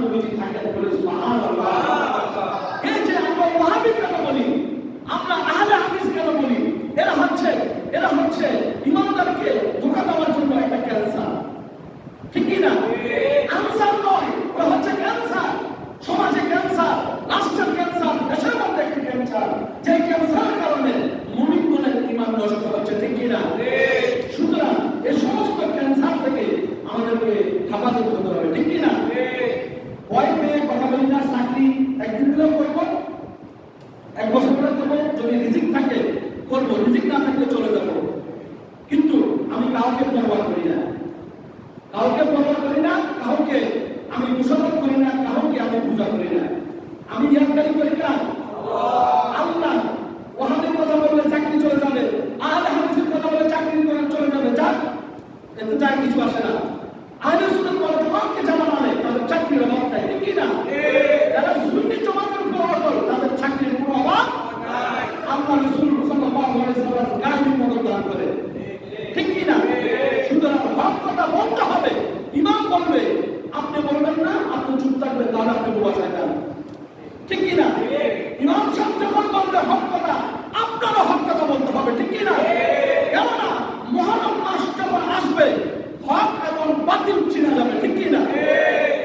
প্রগতি থাকে বলে এই যে আমরা ওয়াহাবি কেন বলি? আমরা আহলে হাদিস কেন বলি? এরা হচ্ছে এরা হচ্ছে ইমানদারকে ধোকা দেওয়ার জন্য একটা ক্যান্সার ঠিক কি না? আনসার নয় ওরা হচ্ছে ক্যান্সার সমাজে ক্যান্সার রাষ্ট্রের কাউকে পরোয়া করি না। কাউকে পরোয়া করি না, কাউকে আমি মুসাফত করি না, কাউকে আমি পূজা করি না। আমি ইয়াদগারি করি না আল্লাহ। ইমাম সাহেব যখন বন্ধ হক কথা আপনারও হক কথা বলতে হবে, ঠিক কিনা? কেননা মহারম মাস যখন আসবে, হক এবং বাতিল চিনা যাবে, ঠিক কিনা?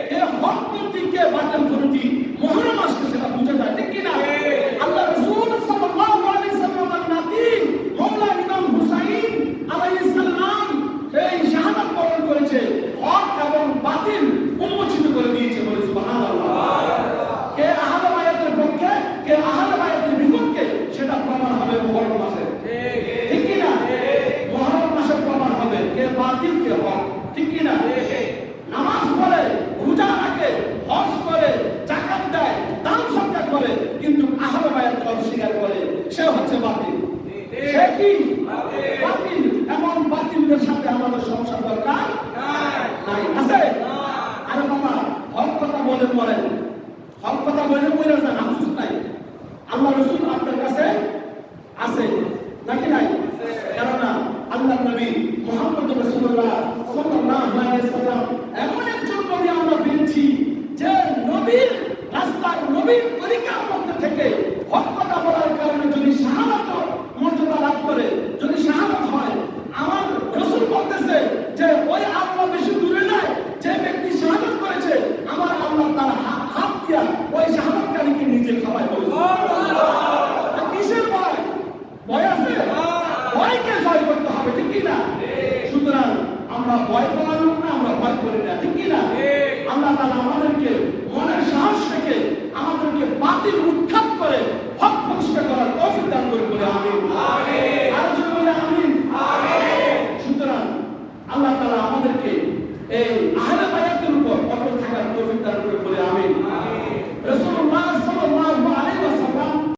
কে হক প্রতি কে বাতিল প্রতি কথা বলে বলেন হক কথা বলে বলে যান আফসুস নাই আল্লাহ রসুল আপনার কাছে আছে। নাকি নাই? কেননা আল্লাহ নবী মোহাম্মদ রসুল্লাহ সাল্লাল্লাহু আলাইহি সাল্লাম